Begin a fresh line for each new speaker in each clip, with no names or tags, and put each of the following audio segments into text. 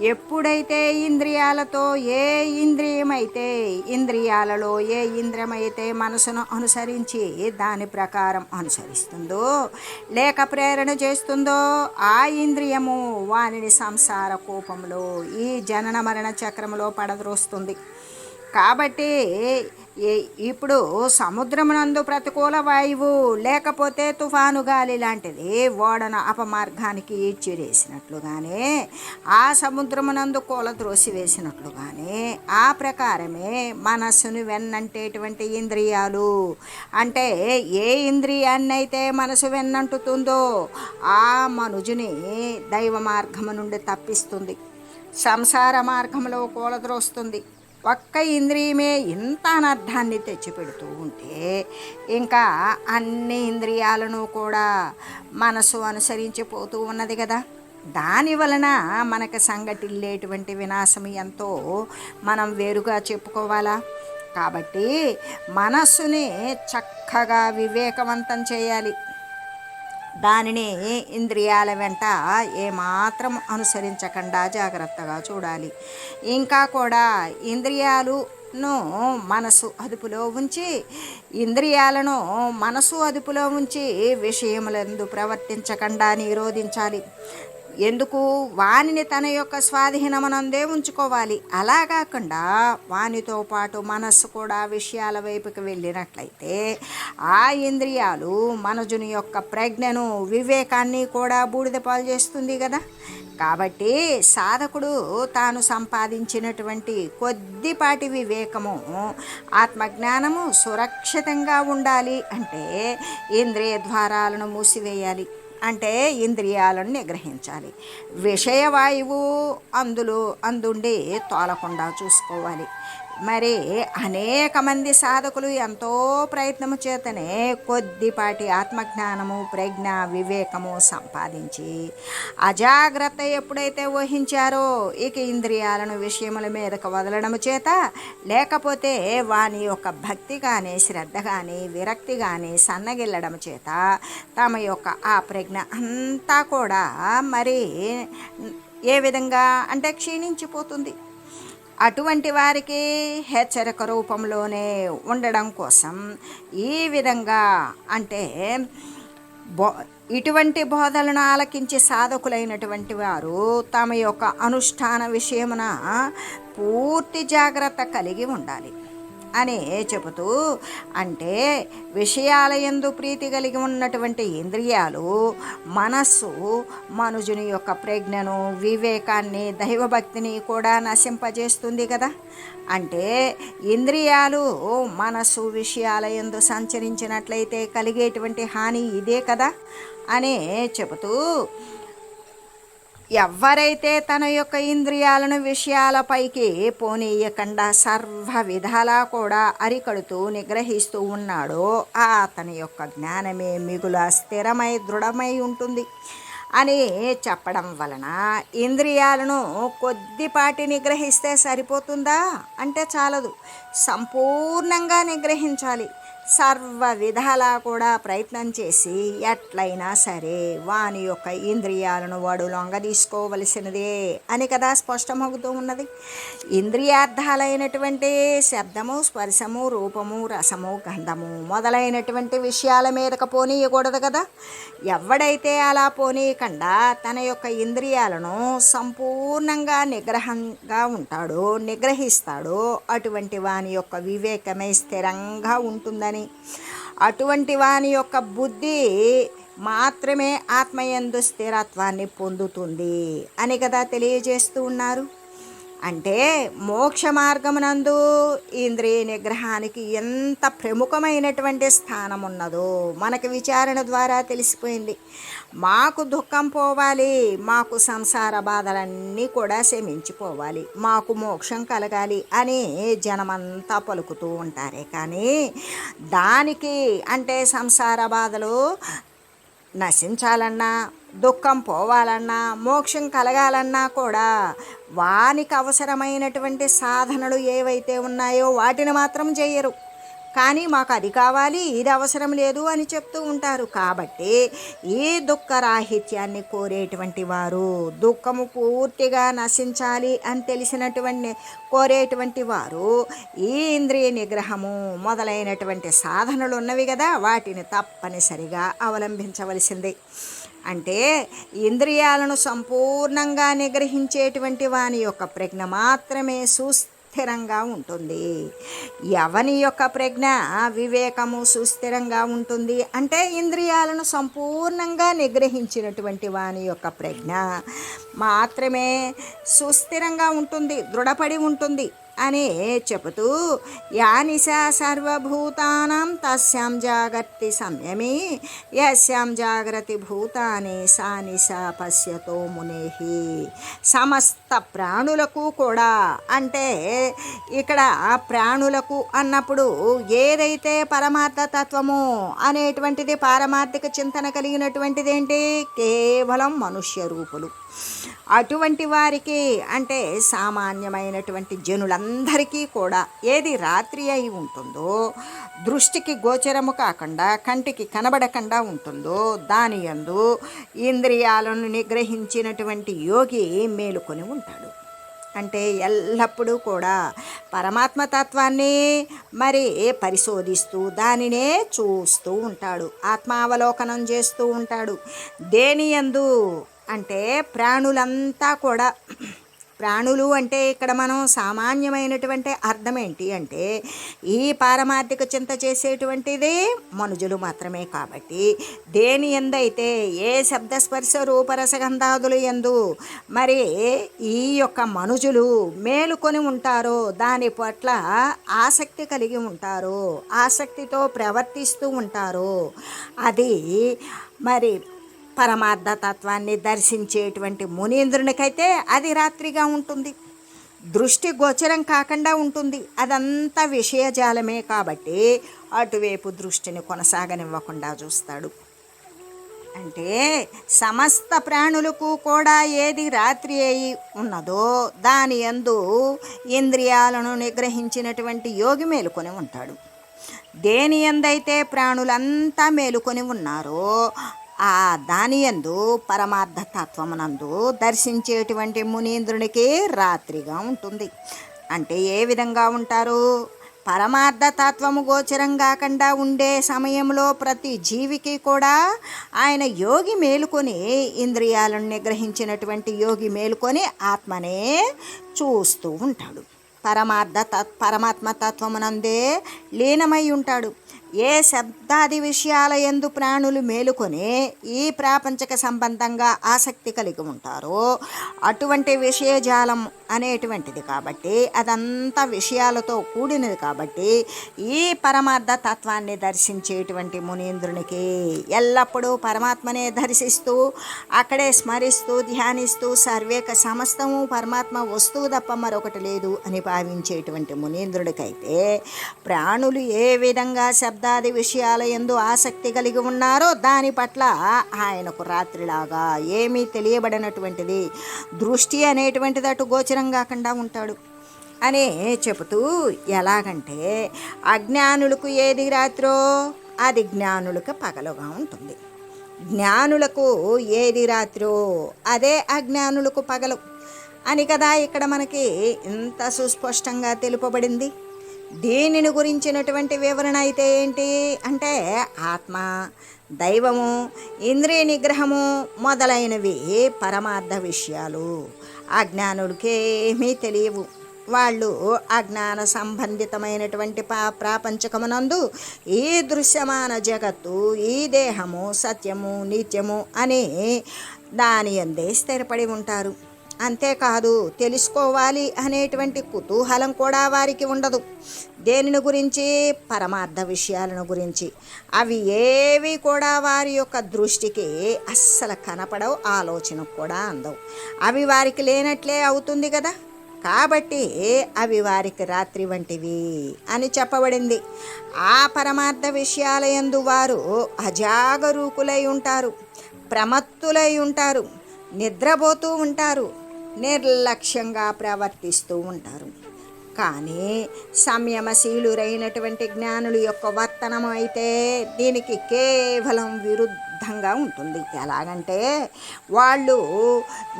ఎప్పుడైతే ఇంద్రియాలతో ఏ ఇంద్రియమైతే ఇంద్రియాలలో ఏ ఇంద్రియమైతే మనసును అనుసరించి దాని ప్రకారం అనుసరిస్తుందో లేక ప్రేరణ చేస్తుందో ఆ ఇంద్రియము వానిని సంసార కోపంలో ఈ జనన మరణ చక్రంలో పడద్రోస్తుంది. కాబట్టి ఇప్పుడు సముద్రమునందు ప్రతికూల వాయువు లేకపోతే తుఫాను గాలి లాంటిది ఓడన అపమార్గానికి ఈడ్చిరేసినట్లుగానే ఆ సముద్రమునందు కూల త్రోసివేసినట్లుగానే ఆ ప్రకారమే మనస్సును వెన్నంటేటువంటి ఇంద్రియాలు. అంటే ఏ ఇంద్రియాన్ని అయితే మనసు వెన్నంటుతుందో ఆ మనుజుని దైవ మార్గము నుండి తప్పిస్తుంది. సంసార మార్గంలో కూలద్రోస్తుంది ఒక్క ఇంద్రియమే ఇంత అనర్థాన్ని తెచ్చిపెడుతూ ఉంటే ఇంకా అన్ని ఇంద్రియాలను కూడా మనసు అనుసరించిపోతూ ఉన్నది కదా. దాని వలన మనకు సంఘటిల్లేటువంటి వినాశం ఎంతో మనం వేరుగా చెప్పుకోవాలా? కాబట్టి మనస్సుని చక్కగా వివేకవంతం చేయాలి. దానిని ఇంద్రియాల వెంట ఏమాత్రం అనుసరించకుండా జాగ్రత్తగా చూడాలి. ఇంకా కూడా ఇంద్రియాలు ను మనసు అదుపులో ఉంచి ఇంద్రియాలను మనసు అదుపులో ఉంచి విషయములందు ప్రవర్తించకుండా నిరోధించాలి. ఎందుకు? వానిని తన యొక్క స్వాధీనమనందే ఉంచుకోవాలి. అలా కాకుండా వానితో పాటు మనస్సు కూడా విషయాల వైపుకి వెళ్ళినట్లయితే ఆ ఇంద్రియాలు మనజుని యొక్క ప్రజ్ఞను వివేకాన్ని కూడా బూడిద పాలు చేస్తుంది కదా. కాబట్టి సాధకుడు తాను సంపాదించినటువంటి కొద్దిపాటి వివేకము ఆత్మజ్ఞానము సురక్షితంగా ఉండాలి అంటే ఇంద్రియ ద్వారాలను మూసివేయాలి. అంటే ఇంద్రియాలను నిగ్రహించాలి. విషయవాయువు అందులో అందుండి తోలకుండా చూసుకోవాలి. మరి అనేక మంది సాధకులు ఎంతో ప్రయత్నము చేతనే కొద్దిపాటి ఆత్మజ్ఞానము ప్రజ్ఞ వివేకము సంపాదించి అజాగ్రత్త ఎప్పుడైతే వహించారో ఇక ఇంద్రియాలను విషయముల మీదకు వదలడం చేత లేకపోతే వాని యొక్క భక్తి కానీ శ్రద్ధ కానీ విరక్తి కానీ సన్నగిల్లడం చేత తమ యొక్క ఆ ప్రజ్ఞ అంతా కూడా మరి ఏ విధంగా అంటే క్షీణించిపోతుంది. అటువంటి వారికి హెచ్చరిక రూపంలోనే ఉండడం కోసం ఈ విధంగా అంటే బో ఇటువంటి బోధలను ఆలకించి సాధకులైనటువంటి వారు తమ యొక్క అనుష్ఠాన విషయమున పూర్తి జాగ్రత్త కలిగి ఉండాలి. అని చెబుతూ అంటే విషయాల ఎందు ప్రీతి కలిగి ఉన్నటువంటి ఇంద్రియాలు మనస్సు మనుజుని యొక్క ప్రజ్ఞను వివేకాన్ని దైవభక్తిని కూడా నశింపజేస్తుంది కదా. అంటే ఇంద్రియాలు మనస్సు విషయాల ఎందు సంచరించినట్లయితే కలిగేటువంటి హాని ఇదే కదా అని చెబుతూ ఎవరైతే తన యొక్క ఇంద్రియాలను విషయాలపైకి పోనీయకుండా సర్వ విధాలా కూడా అరికడుతూ నిగ్రహిస్తూ ఉన్నాడో ఆ అతని యొక్క జ్ఞానమే మిగుల స్థిరమై దృఢమై ఉంటుంది అని చెప్పడం వలన ఇంద్రియాలను కొద్దిపాటి నిగ్రహిస్తే సరిపోతుందా? అంటే చాలదు. సంపూర్ణంగా నిగ్రహించాలి. సర్వ విధాలా కూడా ప్రయత్నం చేసి ఎట్లయినా సరే వాని యొక్క ఇంద్రియాలను వాడు లొంగదీసుకోవలసినదే అని కదా స్పష్టమవుతూ ఉన్నది. ఇంద్రియార్థాలైనటువంటి శబ్దము స్పర్శము రూపము రసము గంధము మొదలైనటువంటి విషయాల మీదకు పోనీయకూడదు కదా. ఎవడైతే అలా పోనీయకుండా తన యొక్క ఇంద్రియాలను సంపూర్ణంగా నిగ్రహంగా ఉంటాడో నిగ్రహిస్తాడో అటువంటి వాని యొక్క వివేకమే స్థిరంగా ఉంటుందని అటువంటి వాని యొక్క బుద్ధి మాత్రమే ఆత్మయందు స్థిరత్వాన్ని పొందుతుంది అని కదా తెలియజేస్తూ ఉన్నారు. అంటే మోక్ష మార్గమునందు ఇంద్రియ నిగ్రహానికి ఎంత ప్రముఖమైనటువంటి స్థానం ఉన్నదో మనకి విచారణ ద్వారా తెలిసిపోయింది. మాకు దుఃఖం పోవాలి మాకు సంసార బాధలన్నీ కూడా శమించిపోవాలి మాకు మోక్షం కలగాలి అని జనమంతా పలుకుతూ ఉంటారే. కానీ దానికి అంటే సంసార బాధలు నశించాలన్నా దుఃఖం పోవాలన్నా మోక్షం కలగాలన్నా కూడా వానికి అవసరమైనటువంటి సాధనలు ఏవైతే ఉన్నాయో వాటిని మాత్రం చేయరు. కానీ మాకు అది కావాలి ఇది అవసరం లేదు అని చెప్తూ ఉంటారు. కాబట్టి ఈ దుఃఖరాహిత్యాన్ని కోరేటువంటి వారు దుఃఖము పూర్తిగా నశించాలి అని తెలిసినటువంటి కోరేటువంటి వారు ఈ ఇంద్రియ నిగ్రహము మొదలైనటువంటి సాధనలు ఉన్నవి కదా వాటిని తప్పనిసరిగా అవలంబించవలసిందే. అంటే ఇంద్రియాలను సంపూర్ణంగా నిగ్రహించేటువంటి వాని యొక్క ప్రజ్ఞ మాత్రమే సుస్థిరంగా ఉంటుంది. ఎవని యొక్క ప్రజ్ఞ? వివేకము సుస్థిరంగా ఉంటుంది. అంటే ఇంద్రియాలను సంపూర్ణంగా నిగ్రహించినటువంటి వాని యొక్క ప్రజ్ఞ మాత్రమే సుస్థిరంగా ఉంటుంది దృఢపడి ఉంటుంది. అని చెబుతూ యానిశా సర్వభూతానం తస్యాం జాగర్తి సంయమి యస్యాం జాగ్రతి భూతాని సా నిశా పశ్యతో మునేహి. సమస్త ప్రాణులకు కూడా. అంటే ఇక్కడ ప్రాణులకు అన్నప్పుడు ఏదైతే పరమార్థ తత్వము అనేటువంటిది పారమార్థిక చింతన కలిగినటువంటిది ఏంటి కేవలం మనుష్య రూపులు. అటువంటి వారికి అంటే సామాన్యమైనటువంటి జనులందరికీ కూడా ఏది రాత్రి అయి ఉంటుందో దృష్టికి గోచరము కాకుండా కంటికి కనబడకుండా ఉంటుందో దాని యందు ఇంద్రియాలను నిగ్రహించినటువంటి యోగి మేలుకొని ఉంటాడు. అంటే ఎల్లప్పుడూ కూడా పరమాత్మ తత్వాన్ని మరి పరిశోధిస్తూ దానినే చూస్తూ ఉంటాడు. ఆత్మావలోకనం చేస్తూ ఉంటాడు. దేని యందు అంటే ప్రాణులంతా కూడా ప్రాణులు అంటే ఇక్కడ మనం సామాన్యమైనటువంటి అర్థం ఏంటి అంటే ఈ పారమార్థిక చింత చేసేటువంటిది మనుజులు మాత్రమే కాబట్టి దేని ఎందైతే ఏ శబ్దస్పర్శ రూపరసగంధాదులు ఎందు మరి ఈ యొక్క మనుజులు మేలుకొని ఉంటారో దాని పట్ల ఆసక్తి కలిగి ఉంటారో ఆసక్తితో ప్రవర్తిస్తూ ఉంటారో అది మరి పరమార్థ తత్వాన్ని దర్శించేటువంటి మునీంద్రునికైతే అది రాత్రిగా ఉంటుంది. దృష్టి గోచరం కాకుండా ఉంటుంది. అదంతా విషయజాలమే కాబట్టి అటువైపు దృష్టిని కొనసాగనివ్వకుండా చూస్తాడు. అంటే సమస్త ప్రాణులకు కూడా ఏది రాత్రి అయి ఉన్నదో దాని యందు ఇంద్రియాలను నిగ్రహించినటువంటి యోగి మేలుకొని ఉంటాడు. దేని ఎందైతే ప్రాణులంతా మేలుకొని ఉన్నారో ఆ దాని యందు దర్శించేటువంటి మునీంద్రునికి రాత్రిగా ఉంటుంది. అంటే ఏ విధంగా ఉంటారు? పరమార్థతత్వము గోచరం కాకుండా ఉండే సమయంలో ప్రతి జీవికి కూడా ఆయన యోగి మేలుకొని ఇంద్రియాలను నిగ్రహించినటువంటి యోగి మేలుకొని ఆత్మనే చూస్తూ ఉంటాడు. పరమార్థ తత్ పరమాత్మ తత్వమునందే లీనమై ఉంటాడు. ఏ శబ్దాది విషయాల ఎందు ప్రాణులు మేలుకొని ఈ ప్రాపంచక సంబంధంగా ఆసక్తి కలిగి ఉంటారో అటువంటి విషయజాలం అనేటువంటిది కాబట్టి అదంతా విషయాలతో కూడినది కాబట్టి ఈ పరమార్థ తత్వాన్ని దర్శించేటువంటి మునీంద్రునికి ఎల్లప్పుడూ పరమాత్మనే దర్శిస్తూ అక్కడే స్మరిస్తూ ధ్యానిస్తూ సర్వేక సమస్తము పరమాత్మ వస్తువు తప్ప మరొకటి లేదు అని భావించేటువంటి మునీంద్రుడికైతే ప్రాణులు ఏ విధంగా శబ్ద శబ్దాది విషయాల ఎందు ఆసక్తి కలిగి ఉన్నారో దాని పట్ల ఆయనకు రాత్రిలాగా ఏమీ తెలియబడినటువంటిది. దృష్టి అనేటువంటిది అటు గోచరం కాకుండా ఉంటాడు. అని చెబుతూ ఎలాగంటే అజ్ఞానులకు ఏది రాత్రో అది జ్ఞానులకు పగలుగా ఉంటుంది. జ్ఞానులకు ఏది రాత్రో అదే అజ్ఞానులకు పగలు. అని కదా ఇక్కడ మనకి ఇంత సుస్పష్టంగా తెలుపబడింది. దీనిని గురించినటువంటి వివరణ అయితే ఏంటి? అంటే ఆత్మ దైవము ఇంద్రియ నిగ్రహము మొదలైనవి పరమార్థ విషయాలు. అజ్ఞానుడికేమీ ఏమీ తెలియవు. వాళ్ళు అజ్ఞాన సంబంధితమైనటువంటి పా ప్రాపంచకమునందు ఈ దృశ్యమాన జగత్తు ఈ దేహము సత్యము నిత్యము అని దాని అందే స్థిరపడి ఉంటారు. అంతేకాదు తెలుసుకోవాలి అనేటువంటి కుతూహలం కూడా వారికి ఉండదు. దేనిని గురించి? పరమార్థ విషయాలను గురించి. అవి ఏవి కూడా వారి యొక్క దృష్టికి అస్సలు కనపడవు ఆలోచన కూడా అందవు. అవి వారికి లేనట్లే అవుతుంది కదా? కాబట్టి అవి వారికి రాత్రి వంటివి అని చెప్పబడింది. ఆ పరమార్థ విషయాలయందు వారు అజాగరూకులై ఉంటారు ప్రమత్తులై ఉంటారు నిద్రపోతూ ఉంటారు. నిర్లక్ష్యంగా ప్రవర్తిస్తూ ఉంటారు. కానీ సంయమశీలురైనటువంటి జ్ఞానుల యొక్క వర్తనం అయితే దీనికి కేవలం విరుద్ధంగా ఉంటుంది. ఎలాగంటే వాళ్ళు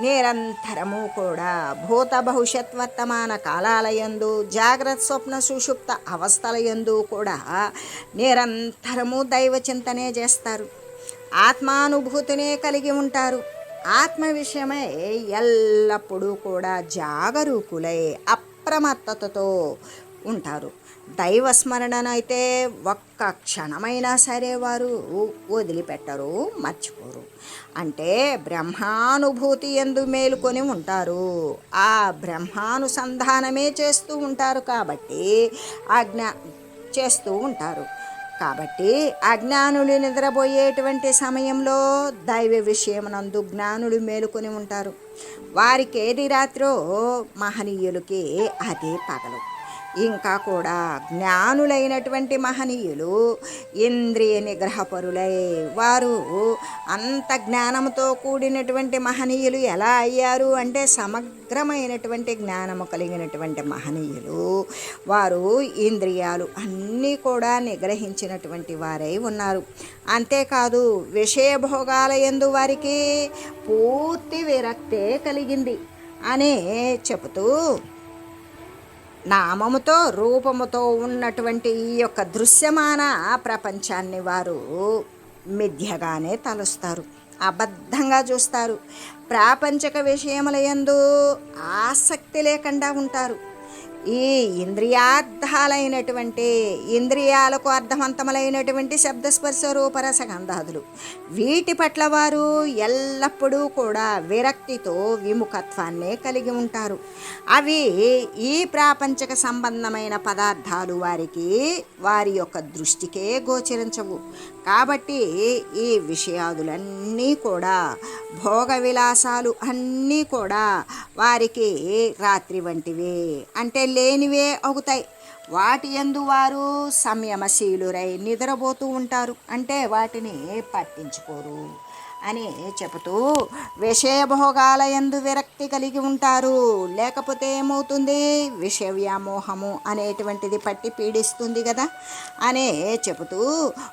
నిరంతరము కూడా భూత భవిష్యత్ వర్తమాన కాలాలయందు జాగ్రత్త స్వప్న సుషుప్త అవస్థలయందు కూడా నిరంతరము దైవ చింతనే చేస్తారు. ఆత్మానుభూతినే కలిగి ఉంటారు. ఆత్మ విషయమై ఎల్లప్పుడూ కూడా జాగరూకులై అప్రమత్తతతో ఉంటారు. దైవ స్మరణనైతే ఒక్క క్షణమైనా సరే వారు వదిలిపెట్టరు మర్చిపోరు. అంటే బ్రహ్మానుభూతి ఎందు మేలుకొని ఉంటారు. ఆ బ్రహ్మానుసంధానమే చేస్తూ ఉంటారు కాబట్టి ఆజ్ఞ చేస్తూ ఉంటారు. కాబట్టి అజ్ఞానులు నిద్రపోయేటువంటి సమయంలో దైవ విషయమునందు జ్ఞానులు మేలుకొని ఉంటారు. వారికి ఏది రాత్రో మహనీయులకి అదే పగలు. ఇంకా కూడా జ్ఞానులైనటువంటి మహనీయులు ఇంద్రియ నిగ్రహపరులై వారు అంత జ్ఞానంతో కూడినటువంటి మహనీయులు ఎలా అయ్యారు అంటే సమగ్రమైనటువంటి జ్ఞానము కలిగినటువంటి మహనీయులు. వారు ఇంద్రియాలు అన్నీ కూడా నిగ్రహించినటువంటి వారై ఉన్నారు. అంతేకాదు విషయభోగాల ఎందు వారికి పూర్తి విరక్తే కలిగింది అనే చెబుతూ నామముతో రూపముతో ఉన్నటువంటి ఈ యొక్క దృశ్యమాన ప్రపంచాన్ని వారు మిథ్యగానే తలుస్తారు అబద్ధంగా చూస్తారు. ప్రాపంచక విషయముల యందు ఆసక్తి లేకుండా ఉంటారు. ఈ ఇంద్రియార్థాలైనటువంటి ఇంద్రియాలకు అర్థవంతములైనటువంటి శబ్దస్పర్శ రూపరస గంధాదులు వీటి పట్ల వారు ఎల్లప్పుడూ కూడా విరక్తితో విముఖత్వాన్నే కలిగి ఉంటారు. అవి ఈ ప్రాపంచక సంబంధమైన పదార్థాలు వారికి వారి యొక్క దృష్టికే గోచరించవు. కాబట్టి ఈ విషయాదులన్నీ కూడా భోగ విలాసాలు అన్నీ కూడా వారికి రాత్రి వంటివే అంటే లేనివే అవుతాయి. వాటి ఎందు వారు సంయమశీలురై నిద్రపోతూ ఉంటారు. అంటే వాటిని పట్టించుకోరు. అని చెబుతూ విషయభోగాలయందు విరక్తి కలిగి ఉంటారు. లేకపోతే ఏమవుతుంది? విషయ వ్యామోహము అనేటువంటిది పట్టి పీడిస్తుంది కదా అనే చెబుతూ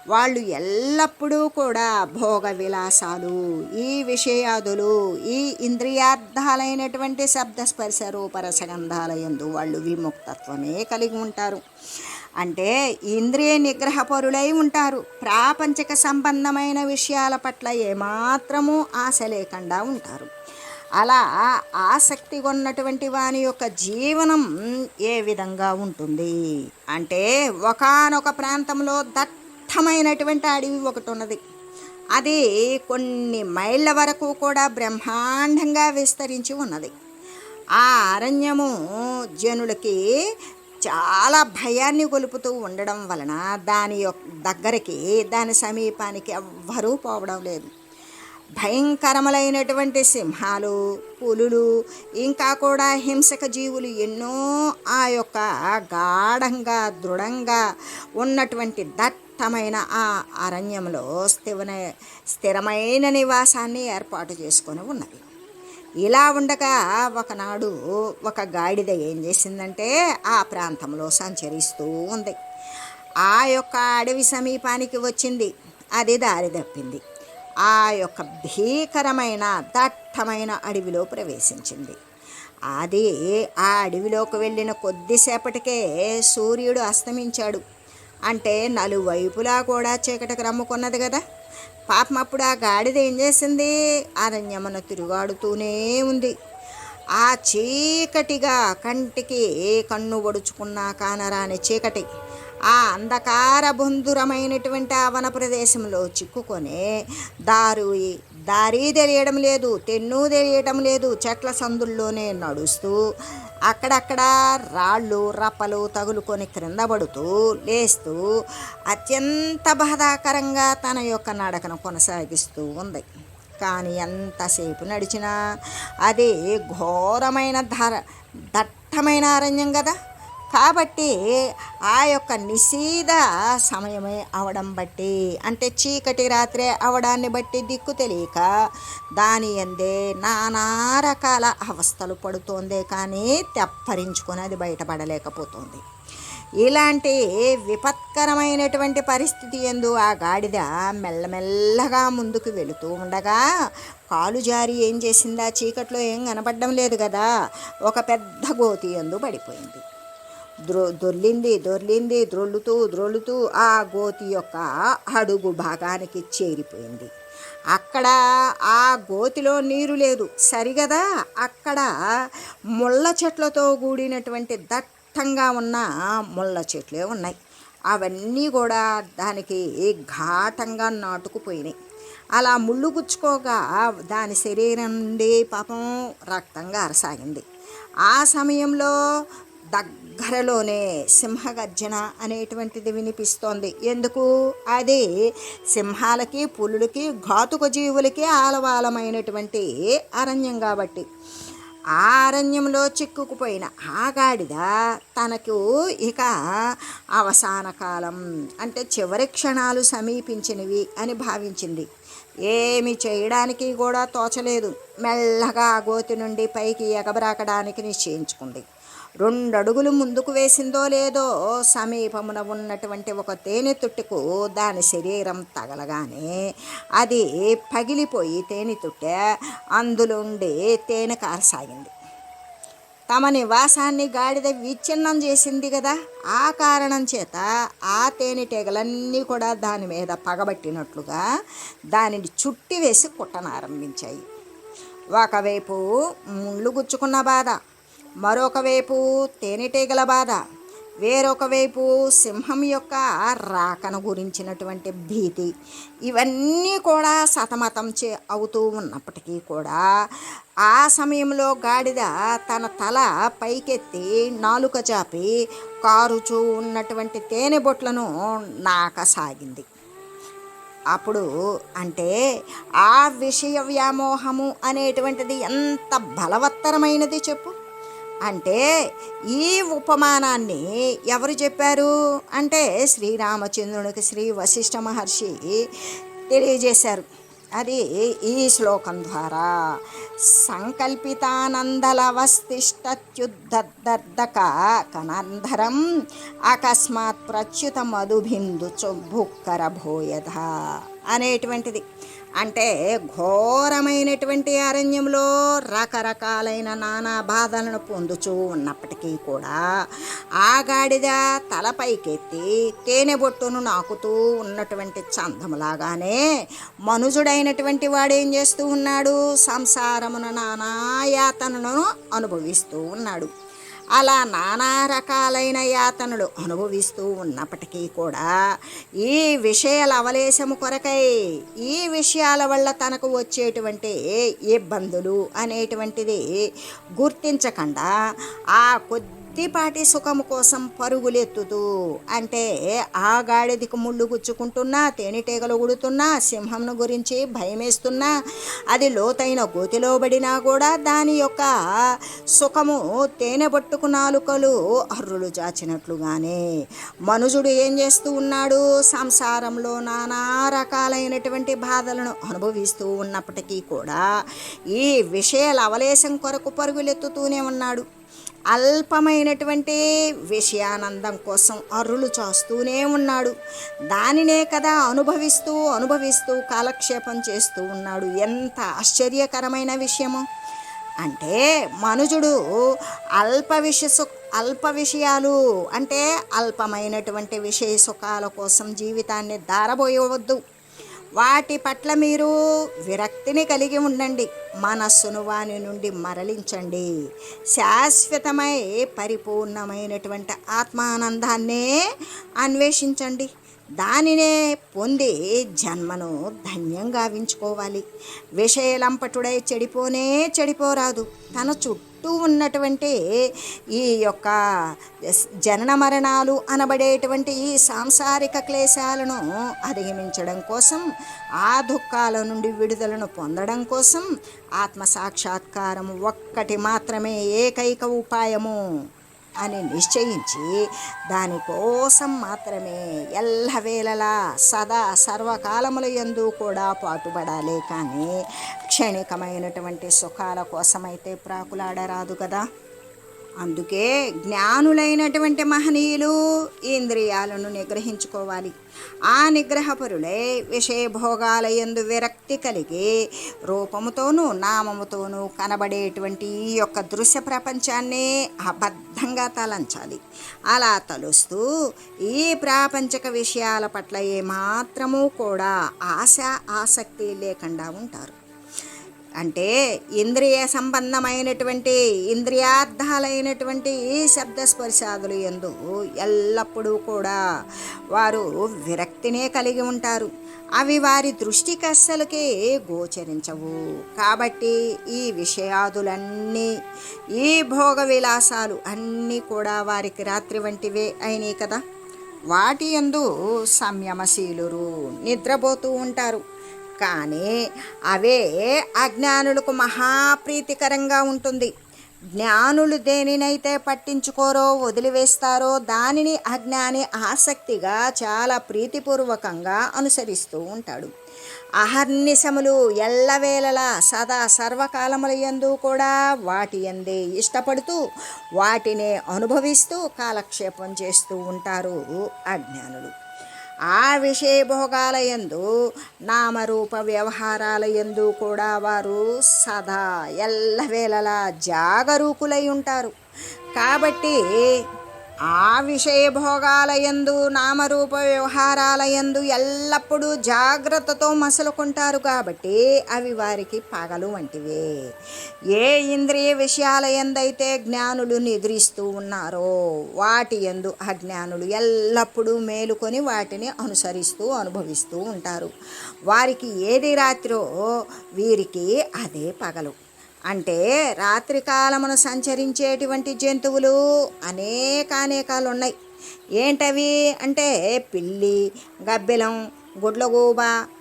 వాళ్ళు ఎల్లప్పుడూ కూడా భోగ విలాసాలు ఈ విషయాదులు ఈ ఇంద్రియార్థాలైనటువంటి శబ్దస్పర్శ రూపరసగంధాల ఎందు వాళ్ళు విముక్తత్వమే కలిగి ఉంటారు. అంటే ఇంద్రియ నిగ్రహపరులై ఉంటారు. ప్రాపంచిక సంబంధమైన విషయాల పట్ల ఏమాత్రము ఆశ లేకుండా ఉంటారు. అలా ఆసక్తి ఉన్నటువంటి వాని యొక్క జీవనం ఏ విధంగా ఉంటుంది? అంటే ఒకానొక ప్రాంతంలో దట్టమైనటువంటి అడవి ఒకటి ఉన్నది అది కొన్ని మైళ్ళ వరకు కూడా బ్రహ్మాండంగా విస్తరించి ఉన్నది. ఆ అరణ్యము జనులకి చాలా భయాన్ని గొలుపుతూ ఉండడం వలన దాని యొక్క దగ్గరికి దాని సమీపానికి ఎవ్వరూ పోవడం లేదు. భయంకరములైనటువంటి సింహాలు పులులు ఇంకా కూడా హింసక జీవులు ఎన్నో ఆ యొక్క గాఢంగా దృఢంగా ఉన్నటువంటి దట్టమైన ఆ అరణ్యంలో స్థివన స్థిరమైన నివాసాన్ని ఏర్పాటు చేసుకొని ఉన్నది. ఇలా ఉండగా ఒకనాడు ఒక గాడిద ఏం చేసిందంటే ఆ ప్రాంతంలో సంచరిస్తూ ఉంది. ఆ యొక్క అడవి సమీపానికి వచ్చింది. అది దారి తప్పింది. ఆ యొక్క భీకరమైన దట్టమైన అడవిలో ప్రవేశించింది. అది ఆ అడవిలోకి వెళ్ళిన కొద్దిసేపటికే సూర్యుడు అస్తమించాడు. అంటే నలువైపులా కూడా చీకటికి రమ్ముకున్నది కదా. పాపం అప్పుడు ఆ గాడిద ఏం చేసింది? అరణ్యమున తిరుగాడుతూనే ఉంది. ఆ చీకటిగా కంటికి ఏ కన్ను ఒడుచుకున్నా కానరాని చీకటి ఆ అంధకార బంధురమైనటువంటి ఆ వన ప్రదేశంలో చిక్కుకొని దారుయి దారి తెలియడం లేదు తెన్ను తెలియడం లేదు చెట్ల సందుల్లోనే నడుస్తూ అక్కడక్కడ రాళ్ళు రప్పలు తగులుకొని క్రింద పడుతూ లేస్తూ అత్యంత బాధాకరంగా తన యొక్క నడకను కొనసాగిస్తూ ఉంది. కానీ ఎంతసేపు నడిచినా అదే ఘోరమైన ధర దట్టమైన అరణ్యం కదా. కాబట్టి ఆ యొక్క నిశీద సమయమే అవడం బట్టి అంటే చీకటి రాత్రే అవడాన్ని బట్టి దిక్కు తెలియక దాని ఎందే నానా రకాల అవస్థలు పడుతోందే కానీ తెప్పరించుకొని అది బయటపడలేకపోతుంది. ఇలాంటి విపత్కరమైనటువంటి పరిస్థితి ఎందు ఆ గాడిద మెల్లమెల్లగా ముందుకు వెళుతూ ఉండగా కాలు జారి ఏం చేసిందా? చీకట్లో ఏం కనపడడం లేదు కదా? ఒక పెద్ద గోతి ఎందు పడిపోయింది. ద్రో దొర్లింది దొర్లింది ద్రొల్లుతూ ద్రొల్లుతూ ఆ గోతి యొక్క అడుగు భాగానికి చేరిపోయింది. అక్కడ ఆ గోతిలో నీరు లేదు. సరిగదా? అక్కడ ముళ్ళ చెట్లతో కూడినటువంటి దట్టంగా ఉన్న ముళ్ళ చెట్లే ఉన్నాయి. అవన్నీ కూడా దానికి ఘాటంగా నాటుకుపోయినాయి. అలా ముళ్ళు గుచ్చుకోగా దాని శరీరం నుండి పాపం రక్తంగా అరసాగింది. ఆ సమయంలో దగ్గరలోనే సింహగర్జన అనేటువంటిది వినిపిస్తోంది. ఎందుకు? అది సింహాలకి పులులకి ఘాతుక జీవులకి ఆలవాలమైనటువంటి అరణ్యం కాబట్టి. ఆ అరణ్యంలో చిక్కుకుపోయిన ఆ గాడిద తనకు ఇక అవసాన కాలం అంటే చివరి క్షణాలు సమీపించినవి అని భావించింది. ఏమి చేయడానికి కూడా తోచలేదు. మెల్లగా ఆ గోతి నుండి పైకి ఎగబరాకడానికి నిశ్చయించుకుంది. రెండు అడుగులు ముందుకు వేసిందో లేదో సమీపమున ఉన్నటువంటి ఒక తేనె తుట్టుకు దాని శరీరం తగలగానే అది పగిలిపోయి తేనె తుట్టె అందులోండి తేనె కారసాగింది. తమ నివాసాన్ని గాడిద విచ్ఛిన్నం చేసింది కదా ఆ కారణం చేత ఆ తేనెటీగలన్నీ కూడా దాని మీద పగబట్టినట్లుగా దానిని చుట్టి వేసి కుట్టనారంభించాయి. ఒకవైపు ముళ్ళు గుచ్చుకున్న బాధ మరొకవైపు తేనెటీగల బాధ వేరొకవైపు సింహం యొక్క రాకను గురించినటువంటి భీతి. ఇవన్నీ కూడా సతమతం చే అవుతూ ఉన్నప్పటికీ కూడా ఆ సమయంలో గాడిద తన తల పైకెత్తి నాలుక చాపి కారుచూ ఉన్నటువంటి తేనె బొట్లను నాకసాగింది. అప్పుడు అంటే ఆ విషయ వ్యామోహము అనేటువంటిది ఎంత బలవత్తరమైనది చెప్పు? అంటే ఈ ఉపమానాన్ని ఎవరు చెప్పారు? అంటే శ్రీరామచంద్రునికి శ్రీ వశిష్ఠ మహర్షి తెలియజేశారు. అది ఈ శ్లోకం ద్వారా. సంకల్పితానందలవస్తిష్టత్యుద్ధర్ధక కనంధరం అకస్మాత్ ప్రచ్యుత మధుబిందు చొబ్బుక్కర భోయధ అనేటువంటిది. అంటే ఘోరమైనటువంటి అరణ్యంలో రకరకాలైన నానా బాధలను పొందుచూ ఉన్నప్పటికీ కూడా ఆ గాడిద తలపైకెత్తి తేనె బొట్టును నాకుతూ ఉన్నటువంటి చందములాగానే మనుజుడైనటువంటి వాడేం చేస్తూ ఉన్నాడు? సంసారమున నానా యాతనను అనుభవిస్తూ ఉన్నాడు. అలా నానా రకాలైన యాతనలు అనుభవిస్తూ ఉన్నప్పటికీ కూడా ఈ విషయాల అవలేశము కొరకై ఈ విషయాల వల్ల తనకు వచ్చేటువంటి ఇబ్బందులు అనేటువంటిది గుర్తించకుండా ఆ కొద్ది కొద్దిపాటి సుఖము కోసం పరుగులెత్తుతూ అంటే ఆ గాడిదికి ముళ్ళు గుచ్చుకుంటున్నా తేనెటీగలు ఉడుతున్నా సింహంను గురించి భయమేస్తున్నా అది లోతైన గోతిలో పడినా కూడా దాని యొక్క సుఖము తేనె పట్టుకు నాలుకలు అర్రులు చాచినట్లుగానే మనుజుడు ఏం చేస్తూ ఉన్నాడు? సంసారంలో నానా రకాలైనటువంటి బాధలను అనుభవిస్తూ ఉన్నప్పటికీ కూడా ఈ విషయాల అవలేశం కొరకు పరుగులెత్తుతూనే ఉన్నాడు. అల్పమైనటువంటి విషయానందం కోసం అరులు చాస్తూనే ఉన్నాడు. దానినే కదా అనుభవిస్తూ అనుభవిస్తూ కాలక్షేపం చేస్తూ ఉన్నాడు. ఎంత ఆశ్చర్యకరమైన విషయము! అంటే మనుజుడు అల్ప విషయ అల్ప విషయాలు అంటే అల్పమైనటువంటి విషయ సుఖాల కోసం జీవితాన్ని దారబోయవద్దు. వాటి పట్ల మీరు విరక్తిని కలిగి ఉండండి. మనస్సును వాని నుండి మరలించండి. శాశ్వతమై పరిపూర్ణమైనటువంటి ఆత్మానందాన్నే అన్వేషించండి. దానినే పొంది జన్మను ధన్యంగా వించుకోవాలి విషయలంపటుడై చెడిపోనే చెడిపోరాదు. తన చుట్టూ చుట్టూ ఉన్నటువంటి ఈ యొక్క జనన మరణాలు అనబడేటువంటి ఈ సాంసారిక క్లేశాలను అధిగమించడం కోసం ఆ దుఃఖాల నుండి విడుదలను పొందడం కోసం ఆత్మ సాక్షాత్కారం ఒక్కటి మాత్రమే ఏకైక ఉపాయము. అని నిశ్చయించి దానికోసం మాత్రమే ఎల్లవేళలా సదా సర్వకాలముల యందు కూడా పాటుపడాలి. కానీ క్షణికమైనటువంటి సుఖాల కోసమైతే ప్రాకులాడరాదు కదా. అందుకే జ్ఞానులైనటువంటి మహనీయులు ఇంద్రియాలను నిగ్రహించుకోవాలి. ఆ నిగ్రహపరులే విషయభోగాల ఎందు విరక్తి కలిగి రూపముతోనూ నామముతోనూ కనబడేటువంటి ఈ యొక్క దృశ్య ప్రపంచాన్ని అబద్ధంగా తలంచాలి. అలా తలుస్తూ ఈ ప్రాపంచక విషయాల పట్ల ఏమాత్రము కూడా ఆశ ఆసక్తి లేకుండా ఉంటారు. అంటే ఇంద్రియ సంబంధమైనటువంటి ఇంద్రియార్థాలైనటువంటి ఈ శబ్ద స్పర్శాదులు ఎందు ఎల్లప్పుడూ కూడా వారు విరక్తినే కలిగి ఉంటారు. అవి వారి దృష్టికి అస్సలకే గోచరించవు. కాబట్టి ఈ విషయాదులన్నీ ఈ భోగ విలాసాలు అన్నీ కూడా వారికి రాత్రి వంటివే అయినాయి కదా. వాటి యందు సంయమశీలురు నిద్రపోతూ ఉంటారు. కానీ అవే అజ్ఞానులకు మహాప్రీతికరంగా ఉంటుంది. జ్ఞానులు దేనినైతే పట్టించుకోరో వదిలివేస్తారో దానిని అజ్ఞాని ఆసక్తిగా చాలా ప్రీతిపూర్వకంగా అనుసరిస్తూ ఉంటాడు. అహర్నిశములు ఎల్లవేళలా సదా సర్వకాలముల యందు కూడా వాటి ఎందే ఇష్టపడుతూ వాటినే అనుభవిస్తూ కాలక్షేపం చేస్తూ ఉంటారు అజ్ఞానులు. ఆ విషయ భోగాలయందు నామరూప వ్యవహారాల యందు కూడా వారు సదా ఎల్లవేళలా జాగరూకులై ఉంటారు. కాబట్టి ఆ విషయభోగాలయందు నామరూప వ్యవహారాల యందు ఎల్లప్పుడూ జాగ్రత్తతో మసలుకుంటారు కాబట్టి అవి వారికి పగలు వంటివే. ఏ ఇంద్రియ విషయాల ఎందైతే జ్ఞానులు నిద్రిస్తూ ఉన్నారో వాటి ఎందు అజ్ఞానులు ఎల్లప్పుడూ మేలుకొని వాటిని అనుసరిస్తూ అనుభవిస్తూ ఉంటారు. వారికి ఏది రాత్రో వీరికి అదే పగలు. అంటే రాత్రికాలమును సంచరించేటువంటి జంతువులు అనేక అనేకాలు ఉన్నాయి ఏంటవి? అంటే పిల్లి గబ్బిలం గుడ్లగూబ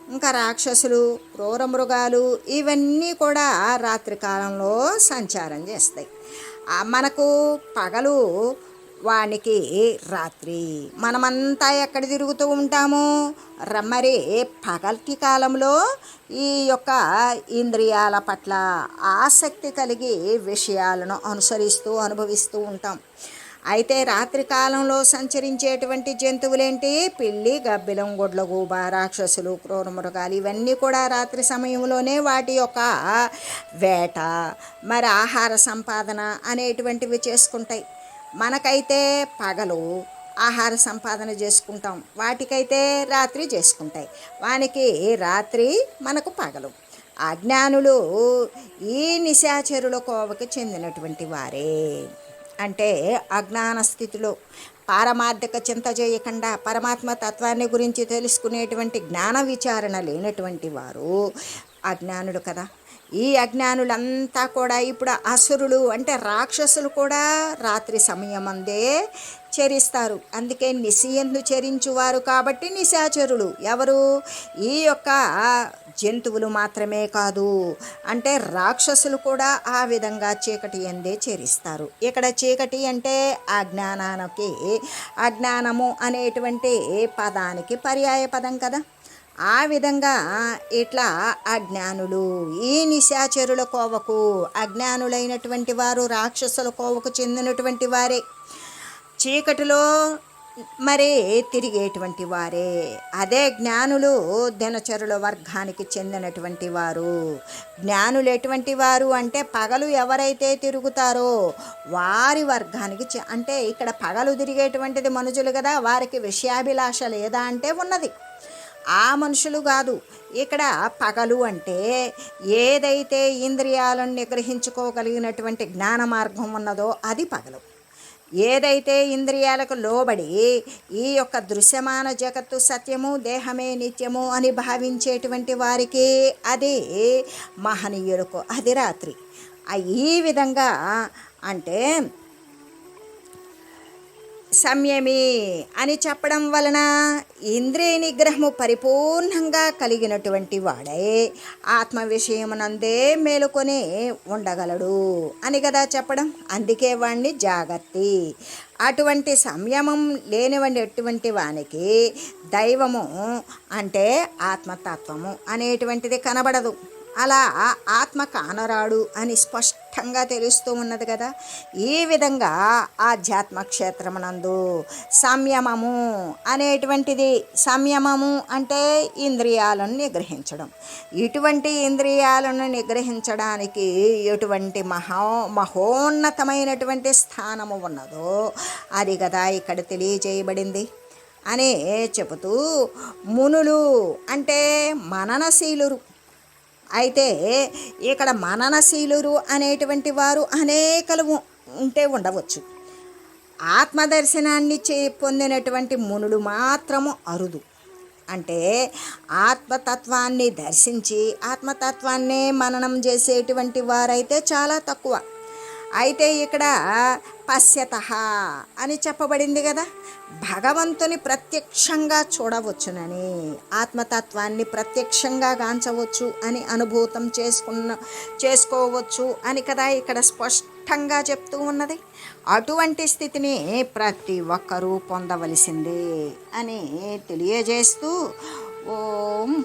ఇంకా రాక్షసులు క్రూర మృగాలు ఇవన్నీ కూడా రాత్రికాలంలో సంచారం చేస్తాయి. మనకు పగలు వానికి రాత్రి. మనమంతా ఎక్కడ తిరుగుతూ ఉంటాము? ర- మరి పగటి కాలంలో ఈ యొక్క ఇంద్రియాల పట్ల ఆసక్తి కలిగి విషయాలను అనుసరిస్తూ అనుభవిస్తూ ఉంటాం. అయితే రాత్రి కాలంలో సంచరించేటువంటి జంతువులేంటి? పిల్లి గబ్బిలం గొడ్లగూబ రాక్షసులు క్రూరమృగాలు ఇవన్నీ కూడా రాత్రి సమయంలోనే వాటి యొక్క వేట మరి ఆహార సంపాదన అనేటువంటివి చేసుకుంటాయి. మనకైతే పగలు ఆహార సంపాదన చేసుకుంటాం. వాటికైతే రాత్రి చేసుకుంటాయి. వానికి రాత్రి మనకు పగలు. అజ్ఞానులు ఈ నిశాచరుల కోవకి చెందినటువంటి వారే. అంటే అజ్ఞాన స్థితిలో. పారమార్థిక చింత చేయకుండా పరమాత్మ తత్వాన్ని గురించి తెలుసుకునేటువంటి జ్ఞాన విచారణ లేనటువంటి వారు అజ్ఞానులు కదా. ఈ అజ్ఞానులంతా కూడా ఇప్పుడు అసురులు అంటే రాక్షసులు కూడా రాత్రి సమయమందే చరిస్తారు. అందుకే నిశయందు చరించువారు కాబట్టి నిశాచరులు. ఎవరు? ఈ యొక్క జంతువులు మాత్రమే కాదు. అంటే రాక్షసులు కూడా ఆ విధంగా చీకటి ఎందే చేరిస్తారు. ఇక్కడ చీకటి అంటే అజ్ఞానానికి అజ్ఞానము అనేటువంటి పదానికి పర్యాయ పదం కదా. ఆ విధంగా ఇట్లా అజ్ఞానులు ఈ నిశాచరుల కోవకు అజ్ఞానులైనటువంటి వారు రాక్షసుల కోవకు చెందినటువంటి వారే చీకటిలో మరి తిరిగేటువంటి వారే అదే జ్ఞానులు దినచరుల వర్గానికి చెందినటువంటి వారు. జ్ఞానులు ఎటువంటి వారు అంటే పగలు ఎవరైతే తిరుగుతారో వారి వర్గానికి అంటే ఇక్కడ పగలు తిరిగేటువంటిది మనుషులు కదా వారికి విషయాభిలాష లేదా అంటే ఉన్నది. ఆ మనుషులు కాదు. ఇక్కడ పగలు అంటే ఏదైతే ఇంద్రియాలను నిగ్రహించుకోగలిగినటువంటి జ్ఞాన మార్గం ఉన్నదో అది పగలు. ఏదైతే ఇంద్రియాలకు లోబడి ఈ యొక్క దృశ్యమాన జగత్తు సత్యము దేహమే నిత్యము అని భావించేటువంటి వారికి అది మహనీయులకు అది రాత్రి. ఈ విధంగా అంటే సంయమి అని చెప్పడం వలన ఇంద్రియ నిగ్రహము పరిపూర్ణంగా కలిగినటువంటి వాడే. ఆత్మ విషయమునందే మేలుకొని ఉండగలడు అని కదా చెప్పడం. అందుకే వాణ్ణి జాగర్తి అటువంటి సంయమం లేనివంటి వానికి దైవము అంటే ఆత్మతత్వము అనేటువంటిది కనబడదు. అలా ఆత్మ కానరాడు అని స్పష్టంగా తెలుస్తూ ఉన్నది కదా. ఈ విధంగా ఆధ్యాత్మ క్షేత్రమునందు సంయమము అనేటువంటిది సంయమము అంటే ఇంద్రియాలను నిగ్రహించడం. ఇటువంటి ఇంద్రియాలను నిగ్రహించడానికి ఎటువంటి మహో మహోన్నతమైనటువంటి స్థానము ఉన్నదో అది కదా ఇక్కడ తెలియజేయబడింది. అనే చెబుతూ మునులు అంటే మననశీలురు అయితే ఇక్కడ మననశీలురు అనేటువంటి వారు అనేకలు ఉంటే ఉండవచ్చు. ఆత్మదర్శనాన్ని చే పొందినటువంటి మునులు మాత్రము అరుదు. అంటే ఆత్మతత్వాన్ని దర్శించి ఆత్మతత్వాన్నే మననం చేసేటువంటి వారైతే చాలా తక్కువ. అయితే ఇక్కడ పశ్యత అని చెప్పబడింది కదా. భగవంతుని ప్రత్యక్షంగా చూడవచ్చునని ఆత్మతత్వాన్ని ప్రత్యక్షంగా గాంచవచ్చు అని అనుభూతం చేసుకున్న చేసుకోవచ్చు అని కదా ఇక్కడ స్పష్టంగా చెప్తూ ఉన్నది. అటువంటి స్థితిని ప్రతి ఒక్కరూ పొందవలసిందే అని తెలియజేస్తూ ఓం